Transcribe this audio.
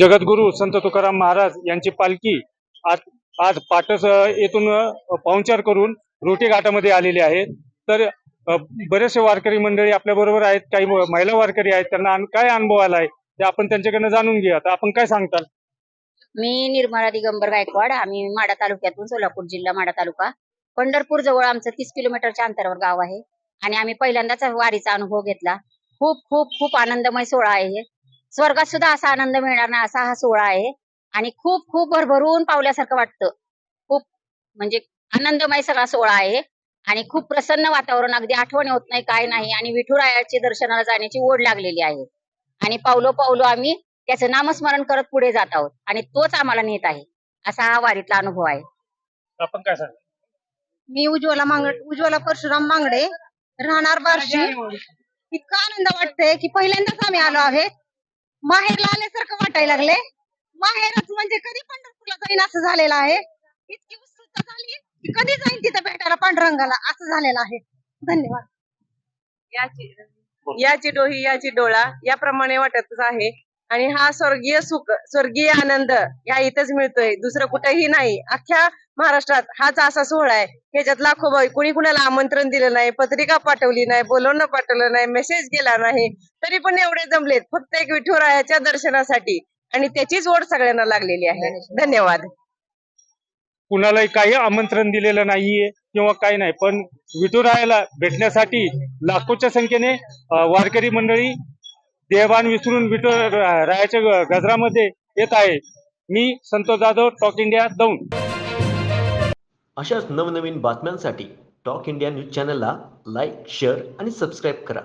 जगद्गुरु संत तुकाराम महाराज यांची पालखी आज आज पाटस येथून पाहुणचार करून रोटी घाटामध्ये आलेली आहे. तर बरेचसे वारकरी मंडळी आपल्या बरोबर आहेत. काही महिला वारकरी आहेत. त्यांना काय अनुभव आलाय? ते आपण त्यांच्याकडनं जाणून घेऊया. तर आपण काय सांगताल? मी निर्मला दिगंबर गायकवाड. आम्ही माडा तालुक्यातून सोलापूर जिल्हा माडा तालुका. पंढरपूर जवळ आमचं तीस किलोमीटरच्या अंतरावर गाव आहे. आणि आम्ही पहिल्यांदाच वारीचा अनुभव घेतला. खूप खूप खूप आनंदमय सोहळा आहे स्वर्गात सुद्धा असा आनंद मिळणार नाही असा हा सोहळा आहे. आणि खूप खूप भरभरून पावल्यासारखं वाटतं. खूप म्हणजे आनंदमय सगळा सोहळा आहे. आणि खूप प्रसन्न वातावरण अगदी आठवण होत नाही काय नाही. आणि विठुरायाची दर्शनाला जाण्याची ओढ लागलेली आहे. आणि पावलो पावलो आम्ही त्याचं नामस्मरण करत पुढे जात आहोत. आणि तोच आम्हाला नेत आहे. असा हा वारीतला अनुभव आहे. आपण काय सांग? मी उज्ज्वला मांग उज्ज्वला परशुराम मांगडे. राहणार बार्शी. इतका आनंद वाटतंय की पहिल्यांदाच आम्ही आलो आहेत माहेरला आल्यासारखं वाटायला लागले माहेरच म्हणजे कधी पंढरपूरला जाईन असं झालेलं आहे. इतकी उत्सुकता झाली कधी जाईन तिथं भेटायला पांडुरंगाला असं झालेलं आहे. धन्यवाद. याची याची डोही याची डोळा याप्रमाणे वाटतच आहे. आणि हा स्वर्गीय सुख स्वर्गीय आनंद या इथंच मिळतोय. दुसरं कुठेही नाही. अख्ख्या महाराष्ट्रात हाच असा सोहळा आहे. ह्याच्यात लाखो बाई कुणी कुणाला आमंत्रण दिलं नाही पत्रिका पाठवली नाही बोलवणं पाठवलं नाही मेसेज गेला नाही. तरी पण एवढे जमलेत. फक्त एक विठुरायाच्या दर्शनासाठी. आणि त्याचीच ओढ सगळ्यांना लागलेली आहे. धन्यवाद. कुणालाही काही आमंत्रण दिलेलं नाहीये किंवा काही नाही पण विठुरायाला भेटण्यासाठी लाखोच्या संख्येने वारकरी मंडळी देहभान विसरून विठू रायाच्या ग- गजरामध्ये येत आहे. मी संतोष जाधव टॉक इंडिया दौंड. अशाच नवनवीन बातम्यांसाठी टॉक इंडिया न्यूज चॅनलला लाईक शेअर आणि सबस्क्राईब करा.